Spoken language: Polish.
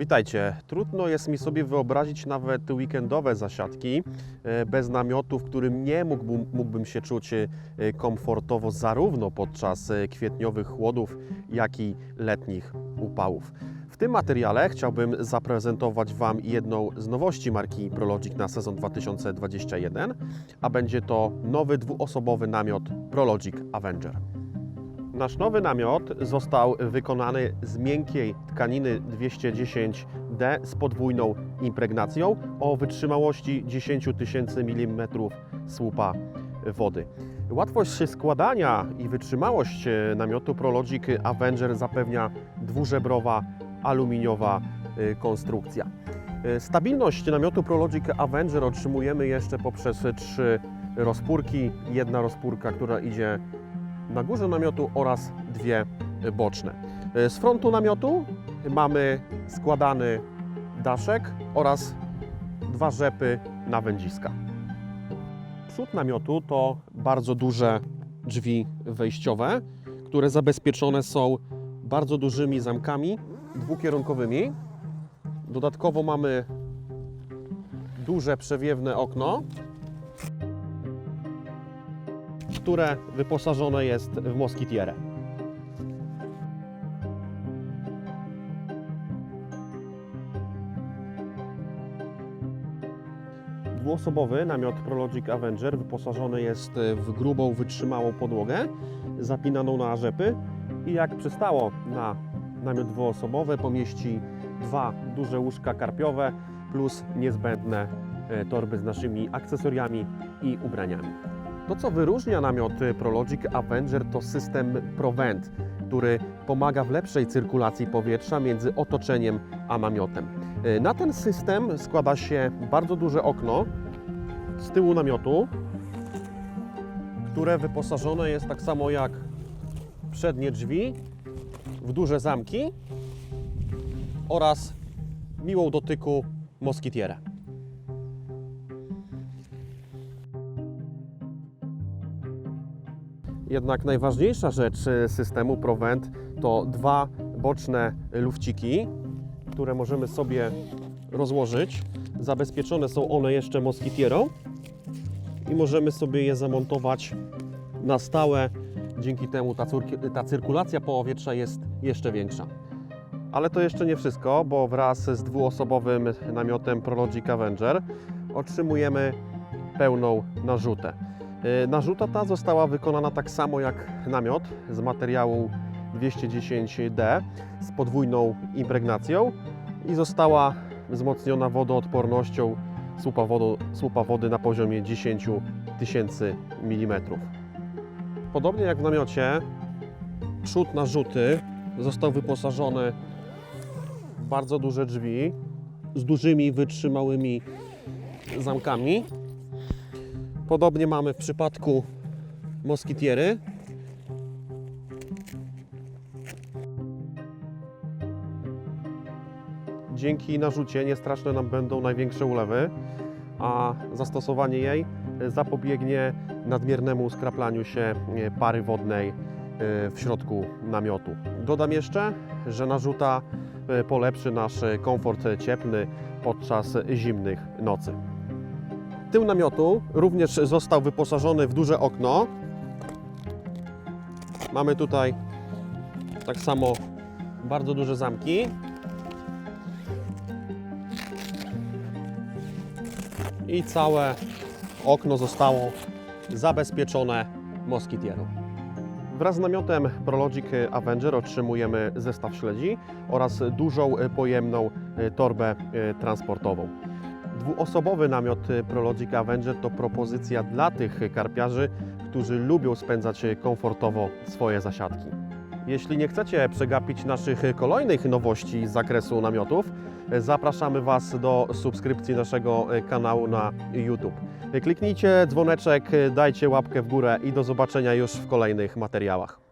Witajcie. Trudno jest mi sobie wyobrazić nawet weekendowe zasiadki e, bez namiotu, w którym nie mógłbym, mógłbym się czuć e, komfortowo zarówno podczas e, kwietniowych chłodów, jak i letnich upałów. W tym materiale chciałbym zaprezentować Wam jedną z nowości marki Prologic na sezon 2021, a będzie to nowy dwuosobowy namiot Prologic Avenger. Nasz nowy namiot został wykonany z miękkiej tkaniny 210D z podwójną impregnacją o wytrzymałości 10 tysięcy mm słupa wody. Łatwość składania i wytrzymałość e, namiotu Prologic Avenger zapewnia dwużebrowa aluminiowa e, konstrukcja. E, Stabilność namiotu Prologic Avenger otrzymujemy jeszcze poprzez trzy rozpórki. Jedna rozpórka, która idzie na górze namiotu oraz dwie boczne. Z frontu namiotu mamy składany daszek oraz dwa rzepy na wędziska. Przód namiotu to bardzo duże drzwi wejściowe, które zabezpieczone są bardzo dużymi zamkami dwukierunkowymi. Dodatkowo mamy duże przewiewne okno, które wyposażone jest w moskitierę. Dwuosobowy namiot Prologic Avenger wyposażony jest w grubą, wytrzymałą podłogę zapinaną na rzepy i jak przystało na namiot dwuosobowy pomieści dwa duże łóżka karpiowe plus niezbędne e, torby z naszymi akcesoriami i ubraniami. To, co wyróżnia namiot Prologic Avenger, to system ProVent, który pomaga w lepszej cyrkulacji powietrza między otoczeniem a namiotem. E, Na ten system składa się bardzo duże okno z tyłu namiotu, które wyposażone jest tak samo jak przednie drzwi w duże zamki oraz miłą dotyku moskitierę. Jednak najważniejsza rzecz e, systemu ProVent to dwa boczne lufciki, które możemy sobie rozłożyć. Zabezpieczone są one jeszcze moskitierą i możemy sobie je zamontować na stałe. Dzięki temu ta, ta cyrkulacja powietrza jest jeszcze większa. Ale to jeszcze nie wszystko, bo wraz z dwuosobowym namiotem Prologic Avenger otrzymujemy pełną narzutę. Yy, Narzuta ta została wykonana tak samo jak namiot z materiału 210D z podwójną impregnacją i została wzmocniona wodoodpornością słupa, wodo, słupa wody na poziomie 10 tysięcy mm. Podobnie jak w namiocie, przód narzuty został wyposażony w bardzo duże drzwi z dużymi, wytrzymałymi zamkami. Podobnie mamy w przypadku moskitiery. Dzięki narzucie niestraszne nam będą największe ulewy, a zastosowanie jej zapobiegnie nadmiernemu skraplaniu się e, pary wodnej e, w środku namiotu. Dodam jeszcze, że narzuta e, polepszy nasz komfort cieplny podczas zimnych nocy. Tył namiotu również został wyposażony w duże okno. Mamy tutaj tak samo bardzo duże zamki. I całe okno zostało zabezpieczone moskitierą. Wraz z namiotem Prologic Avenger otrzymujemy zestaw śledzi oraz dużą pojemną torbę transportową. Dwuosobowy namiot Prologic Avenger to propozycja dla tych karpiarzy, którzy lubią spędzać komfortowo swoje zasiadki. Jeśli nie chcecie przegapić naszych kolejnych nowości z zakresu namiotów, zapraszamy Was do subskrypcji naszego kanału na YouTube. Kliknijcie dzwoneczek, dajcie łapkę w górę i do zobaczenia już w kolejnych materiałach.